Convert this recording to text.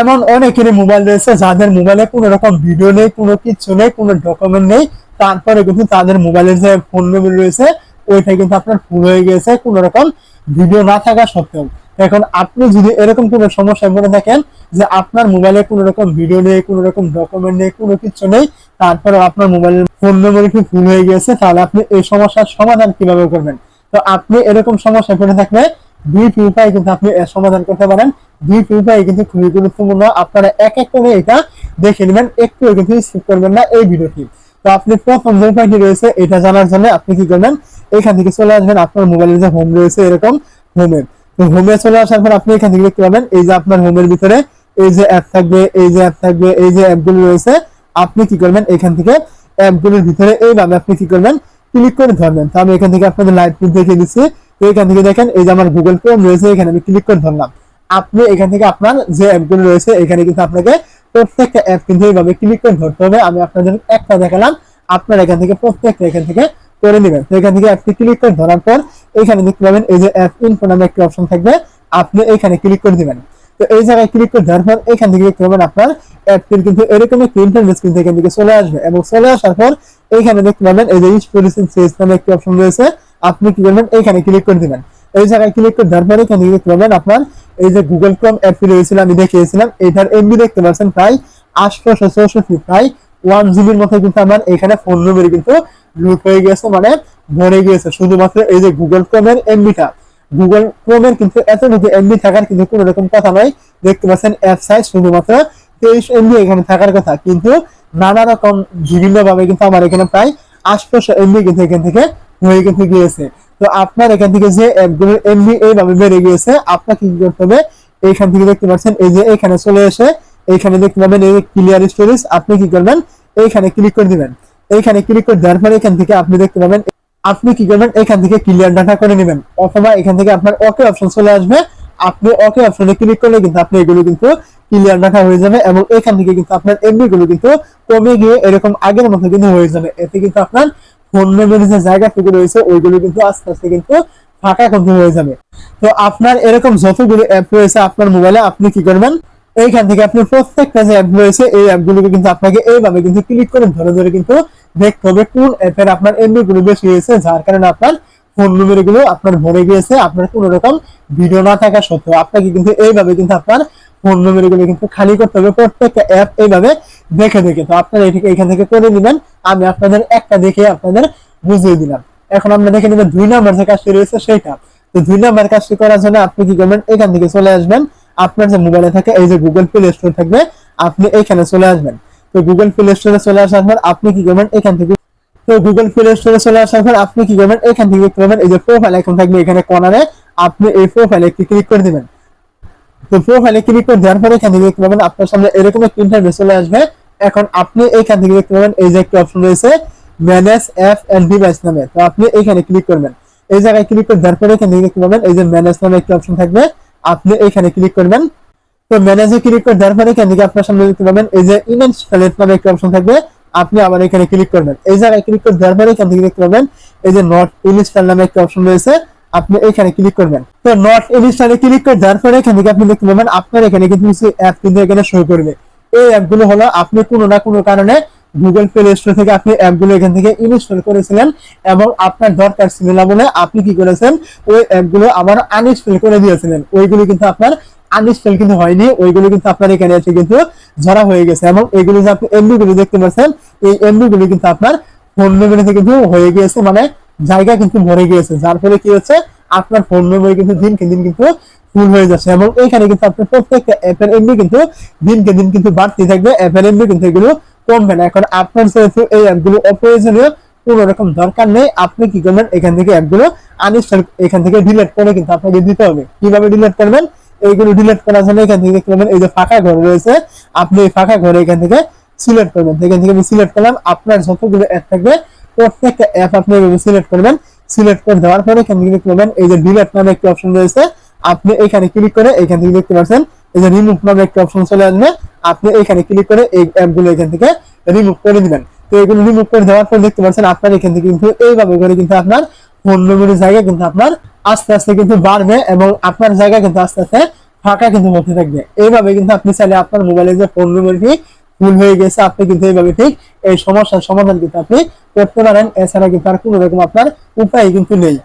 এমন অনেকেরই মোবাইল রয়েছে যাদের মোবাইলে কোনো রকম ভিডিও নেই, কোনো কিছু নেই, কোনো ডকুমেন্ট নেই। তারপরে কিন্তু তাদের মোবাইলের যে ফোন মেমোরি রয়েছে, ওইটা কিন্তু আপনার ফুল হয়ে গেছে, কোনো রকম ভিডিও না থাকা সত্ত্বেও। এখন আপনি যদি এরকম কোনো সমস্যায় পড়ে থাকেন যে আপনার মোবাইলে কোনো রকম ভিডিও নেই, কোনো রকম ডকুমেন্ট নেই, কোনো কিছু নেই তারপরে আপনার মোবাইলের ফোন নম্বর কি ফুল হয়ে গেছে, তাহলে আপনি এই সমস্যার সমাধান কীভাবে করবেন? তো আপনি এরকম সমস্যায় পড়ে থাকলে দুইটি উপায় কিন্তু আপনি এর সমাধান করতে পারেন। খুবই গুরুত্বপূর্ণ। আপনারা এক এক করে এটা দেখে নেবেন, একটু স্কিপ করবেন না এই ভিডিওটি তো আপনি প্রথম যে উপায়টি রয়েছে, এটা জানার জন্য আপনি কি করবেন, এখান থেকে চলে আসবেন, আপনার মোবাইলের যে হোম রয়েছে এরকম হোমে তো হোমে চলে আসার পর আপনি এখান থেকে দেখতে পাবেন, এই যে আপনার হোমের ভিতরে এই যে অ্যাপ থাকবে, এই যে অ্যাপ থাকবে, এই যে অ্যাপগুলো রয়েছে, আপনি কি করবেন, এখান থেকে অ্যাপগুলোর ভিতরে এইভাবে আপনি কি করবেন ক্লিক করে ধরবেন। তো আমি এখান থেকে আপনাদের লাইভ দেখে দিচ্ছি। তো এখান থেকে দেখেন, এই যে আমার গুগল ক্রোম রয়েছে, এখানে আমি ক্লিক করে ধরলাম। আপনি এখান থেকে আপনার যে অ্যাপগুলো রয়েছে, এখানে কিন্তু আপনাকে প্রত্যেকটা অ্যাপ কিন্তু এইভাবে ক্লিক করে ধরতে হবে। আমি আপনাদের একটা দেখালাম। আপনার এখান থেকে প্রত্যেকটা এখান থেকে করে নেবেন। তো এখান থেকে অ্যাপটি ক্লিক করে ধরার পর, এখানে দেখতে পাবেন এই যে অ্যাপ ইনফো নামে একটা অপশন থাকবে। আপনি এখানে ক্লিক করে দিবেন। তো এই জায়গায় ক্লিক করে দেওয়ার পর, এখান থেকে দেখতে পাবেন আপনার অ্যাপটির কিন্তু এরকম একটি ইন্টারনেট কিন্তু এখান থেকে চলে আসবে এবং চলে আসার পর, এখানে দেখতে পাবেন এই যে ইনস্টোরেশন সেজ নামে একটি অপশন রয়েছে। আপনি কি করবেন? এখানে ক্লিক করে দিবেন। এই জায়গায় ক্লিক করে দেওয়ার পর এখানে দেখতে পাবেন আপনার, এই যে গুগল ক্রোম অ্যাপটি রয়েছিল আমি দেখিয়েছিলাম, এটার এমবি দেখতে পাচ্ছেন প্রায় আটশোশো চৌষট্টি, প্রায় ওয়ান জিবির মতো কিন্তু আমার এখানে ফোন নম্বর কিন্তু লুট হয়ে গেছে মানে ভরে গিয়েছে। শুধুমাত্র এই যে গুগল ক্রোমের এমবিটা গুগল ক্রোমের কিন্তু এতটুকু এমবি থাকার কিন্তু কোনো রকম কথা নয় দেখতে পাচ্ছেন অ্যাপ সাইজ শুধুমাত্র তেইশ এমবি এখানে থাকার কথা, কিন্তু নানা রকম বিভিন্ন ভাবে কিন্তু আমার এখানে প্রায় আটশোশো এমবি কিন্তু এখান থেকে হয়ে কিন্তু গিয়েছে। তো আপনার এখান থেকে যে অ্যাপগুলোর এমবি এইভাবে বেড়ে গিয়েছে, আপনাকে কি করতে হবে? এইখান থেকে দেখতে পাচ্ছেন, এই যে এখানে চলে এসে এইখানে দেখতে পাবেন এই ক্লিয়ার স্টোরেজ আপনি কি করবেন? এইখানে ক্লিক করে দিবেন। এইখানে ক্লিক করে দেওয়ার পরে এখান থেকে আপনি দেখতে পাবেন, আপনি কি করবেন? এখান থেকে ক্লিয়ার ডাটা করে নেবেন। অথবা এখান থেকে আপনার ওকে অপশন চলে আসবে। আপনি ওকে অপশনে ক্লিক করলে কিন্তু আপনি এগুলো কিন্তু ক্লিয়ার ডাটা হয়ে যাবে এবং এখান থেকে কিন্তু আপনার এমবি গুলো কিন্তু কমে গিয়ে এরকম আগের মতো কিন্তু হয়ে যাবে। এতে কিন্তু আপনার ফোন মেমোরি যে জায়গাটুকু রয়েছে, ওইগুলো কিন্তু আস্তে আস্তে কিন্তু ফাঁকা কিন্তু হয়ে যাবে। তো আপনার এরকম যতগুলো অ্যাপ রয়েছে আপনার মোবাইলে আপনি কি করবেন? এইখান থেকে আপনি প্রত্যেকটা যে অ্যাপ রয়েছে, এই অ্যাপগুলোকে কিন্তু আপনাকে এইভাবে কিন্তু ক্লিক করে ধরে ধরে কিন্তু দেখতে হবে কোন অ্যাপের আপনার এমবি গুলো বেশি হয়েছে, যার কারণে আপনার ফোন নম্বরগুলো আপনার ভরে গিয়েছে, আপনার কোনো রকম ভিডিও না থাকা সত্ত্বেও আপনাকে কিন্তু এইভাবে কিন্তু আপনার ফোন নম্বরগুলো কিন্তু খালি করতে হবে। প্রত্যেকটা অ্যাপ এইভাবে দেখে দেখে। তো আপনারা এটাকে এখান থেকে করে নেবেন। আমি আপনাদের একটা দেখে আপনাদের বুঝিয়ে দিলাম। এখন আমরা দেখে নেবেন দুই নাম্বার যে কাজটি রয়েছে সেটা। তো দুই নাম্বার কাজটি করার জন্য আপনি কি করবেন? এখান থেকে চলে আসবেন। আপনার যে মোবাইলে থাকে, এই যে গুগল প্লে স্টোর থাকবে, আপনি এখানে চলে আসবেন। তো গুগল প্লে স্টোরে চলে আসার পর আপনি কি করবেন? এখান থেকে তো গুগল প্লে স্টোরে চলে আসার পর আপনি কি করবেন? এখান থেকে পাবেন এই যে প্রোফাইল আইকন থাকবে এখানে কর্নারে আপনি এই প্রোফাইলে একটি ক্লিক করে দিবেন। তো প্রোফাইলে ক্লিক করে দেওয়ার পরে এখান থেকে দেখতে পাবেন, আপনার সামনে এরকম একটা ইন্টারফেস চলে আসবে। এখন আপনি এখান থেকে দেখতে পাবেন, এই যে একটা অপশন রয়েছে ম্যানেজ অ্যাপ এন্ড ডিভাইস নামে। তো আপনি এখানে ক্লিক করবেন। এই জায়গায় ক্লিক করে দেওয়ার পরে এখান থেকে দেখতে পাবেন, এই যে ম্যানেজ নামে একটা অপশন থাকবে। আপনি এখানে ক্লিক করবেন। তো ম্যানেজে ক্লিক করে দেওয়ার পরে এখান থেকে আপনার সামনে দেখতে পাবেন, এই যে ইমেন্স ইনস্টলেট নামে একটা অপশন থাকবে। আপনি আবার এখানে ক্লিক করবেন। এই জায়গায় ক্লিক করে দেওয়ার পরে এখান থেকে দেখতে পাবেন, এই যে নট ইনস্টল নামে একটা অপশন রয়েছে। আপনি এখানে ক্লিক করবেন। তো নট ইনস্টলে ক্লিক করে দেওয়ার পরে এখান থেকে আপনি দেখতে পাবেন, আপনার এখানে কিন্তু অ্যাপ কিন্তু এখানে শো করবে। এই অ্যাপগুলো হলো আপনি কোনো না কোনো কারণে গুগল প্লে স্টোর থেকে আপনি অ্যাপগুলো এখান থেকে ইনস্টল করেছিলেন এবং আপনার দরকার ছিল না বলে আপনি কি করেছেন, ওই অ্যাপগুলো আবার আনইনস্টল করে দিয়েছিলেন। ওইগুলো কিন্তু আপনার আনইনস্টল কিন্তু হয়নি, ওইগুলো কিন্তু আপনার এখানে এসে কিন্তু ধরা হয়ে গেছে এবং এগুলো যে আপনি এমবি গুলো দেখতে পাচ্ছেন, এই এমবি কিন্তু আপনার ফোন মেমোরিতে কিন্তু হয়ে গিয়েছে মানে জায়গা কিন্তু ভরে গিয়েছে। যার ফলে কি হচ্ছে? আপনার ফোন মেমোরি কিন্তু দিনকে দিন কিন্তু ফুল হয়ে যাচ্ছে এবং এখানে কিন্তু আপনার প্রত্যেকটা অ্যাপের এমবি কিন্তু দিনকে দিন কিন্তু বাড়তে থাকবে। অ্যাপের এমবি কিন্তু এগুলো কমবে না। এখন আপনার যেহেতু এই অ্যাপগুলো অপ্রয়োজনীয়। কোন রকম দরকার নেই। আপনি কি করবেন? এখান থেকে অ্যাপগুলো আনইনস্টল এখান থেকে ডিলিট করে কিন্তু আপনাকে দিতে হবে। কীভাবে ডিলিট করবেন? এইগুলো ডিলিট করার জন্য এখান থেকে পাবেন এই যে ফাঁকা ঘর রয়েছে, আপনি এই ফাঁকা ঘরে এখান থেকে সিলেক্ট করবেন। এখান থেকে আমি সিলেক্ট করলাম। আপনার যতগুলো অ্যাপ থাকবে প্রত্যেকটা অ্যাপ আপনি সিলেক্ট করবেন সিলেক্ট করে দেওয়ার পরে এখান থেকে দেখতে পাবেন, এই যে ডিলিট নামে একটি অপশন রয়েছে, আপনি এখানে ক্লিক করে এখান থেকে দেখতে পাচ্ছেন, এই যে রিমুভ নামে একটি অপশন চলে আসবে, আপনি এখানে ক্লিক করে এই অ্যাপগুলো এখান থেকে রিমুভ করে দিবেন। তো এগুলো রিমুভ করে দেওয়ার পর দেখতে পাচ্ছেন, আপনার এখান থেকে কিন্তু এইভাবে করে কিন্তু আপনার ফোন মেমোরির জায়গা কিন্তু আপনার আস্তে আস্তে কিন্তু বাড়বে এবং আপনার জায়গা কিন্তু আস্তে আস্তে ফাঁকা কিন্তু হতে থাকবে। এইভাবে কিন্তু আপনি চাইলে আপনার মোবাইলে যে ফোন ফুল হয়ে গেছে, আপনি কিন্তু এইভাবে ঠিক এই সমস্যার সমাধান কিন্তু আপনি করতে পারেন। এছাড়া কিন্তু আর কোনো রকম আপনার উপায় কিন্তু নেই।